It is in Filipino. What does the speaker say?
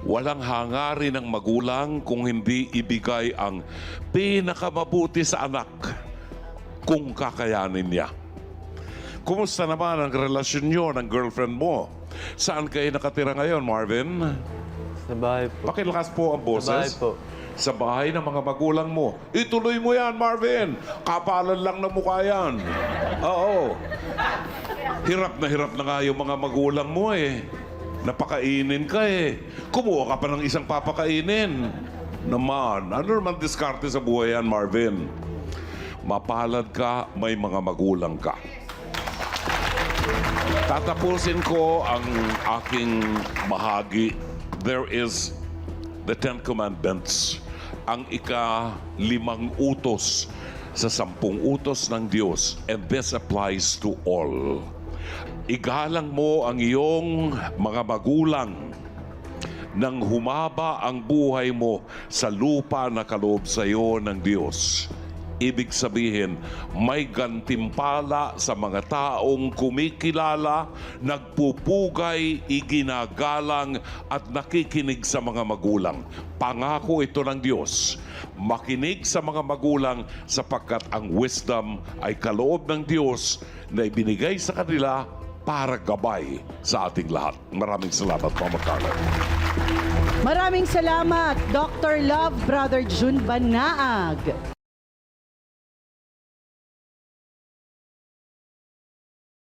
Walang hangarin ng magulang kung hindi ibigay ang pinakamabuti sa anak kung kakayanin niya. Kumusta naman ang relasyon niyo ng girlfriend mo? Saan kayo nakatira ngayon, Marvin? Sa bahay po. Pakilakas po ang boses. Sa bahay po. Sa bahay ng mga magulang mo. Ituloy mo yan, Marvin. Kapalan lang na mukha yan. Oo. Hirap na hirap na nga yung mga magulang mo eh. Napakainin ka eh. Kumuha ka pa ng isang papakainin. Naman, ano naman diskarte sa buhay yan, Marvin? Mapalad ka, may mga magulang ka. Tatapusin ko ang aking bahagi. There is the Ten Commandments. Ang ika-limang utos sa sampung utos ng Diyos. And this applies to all. Igalang mo ang iyong mga magulang nang humaba ang buhay mo sa lupa na kaloob sa iyo ng Diyos. Ibig sabihin, may gantimpala sa mga taong kumikilala, nagpupugay, iginagalang at nakikinig sa mga magulang. Pangako ito ng Diyos. Makinig sa mga magulang sapagkat ang wisdom ay kaloob ng Diyos na ibinigay sa kanila para gabay sa ating lahat. Maraming salamat, Mama Carla. Maraming salamat, Dr. Love, Brother Jun Banaag.